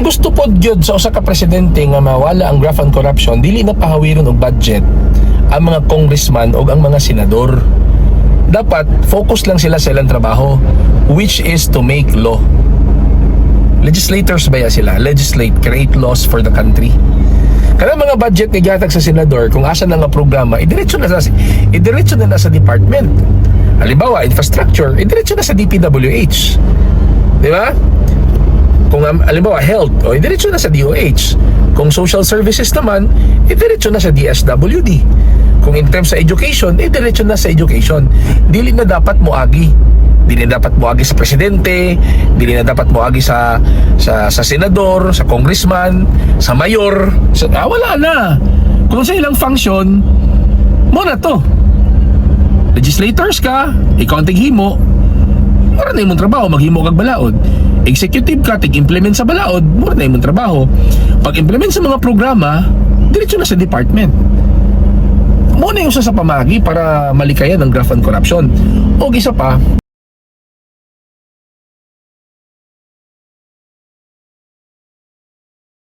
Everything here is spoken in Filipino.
kung gusto pod gyud sa usa ka presidente nga mawala ang graft and corruption dili na pahawiron og budget ang mga congressman o ang mga senador. Dapat focus lang sila sa ilang trabaho which is to make law. Legislators ba ya sila? Legislate create laws for the country. Kada mga budget ni gatag sa senador kung asa na nga programa idiretso na sa idiretso na, na sa department. Halimbawa infrastructure idiretso na sa DPWH di ba kung um, halimbawa health o idiretso na sa DOH kung social services naman idiretso na sa DSWD kung in terms sa education idiretso na sa education. Dili na dapat moagi dili na dapat moagi sa presidente dili na dapat moagi sa sa sa senador sa congressman sa mayor. Sa, ah, wala na. Kung sa ilang function mo na to. Legislators ka ikaw ang tighimo Mura na imong trabaho, maghimo kag balaod. Executive ka, tig-implement sa balaod, mura na imong trabaho. Pag implement sa mga programa, diretso na sa department. Muna yung usa sa pamagi para malikayan ang graft and corruption. O isa pa,